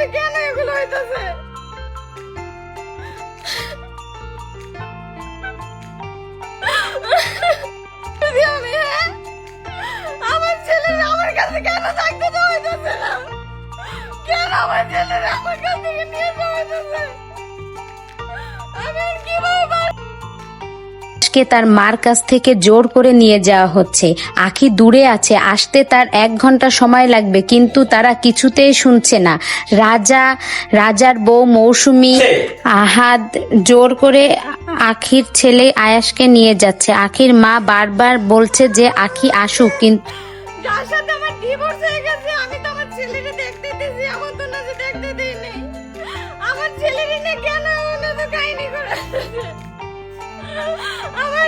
সাথে কেন এগুলো হইতাছে? হ্যাঁ? আমার ছেলের আমার কাছে কেন থাকতে দেওয়া হইতাছে না? কেন আমার ছেলে আমার কাছ থেকে নিয়ে যাওয়া হইতাছে? কে তার মার কাছ থেকে জোর করে নিয়ে যাওয়া হচ্ছে। আখি দূরে আছে আসতে তার এক ঘণ্টা সময় লাগবে কিন্তু তারা কিছুতেই শুনছে না। রাজা রাজার বউ মৌসুমি আহাদ জোর করে আখির ছেলে আয়াসকে নিয়ে যাচ্ছে। আখির মা বারবার বলছে যে আখি আসুক কিন্তু যার সাথে আমার ডিভোর্স হয়ে গেছে আমি তো আমার ছেলেকে দেখতে দিয়েছি আমার তো না দেখতে দিই আমার ছেলেকে কেন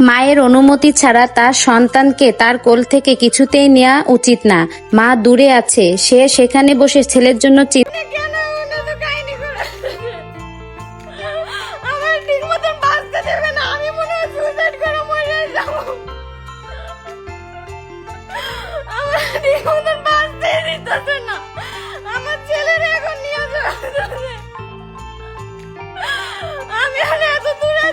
মায়ের অনুমতি ছাড়া তার সন্তানকে তার কোল থেকে কিছুতেই নেওয়া উচিত না। মা দূরে আছে, সে সেখানে বসে ছেলের জন্য আমার এখন এত দূরে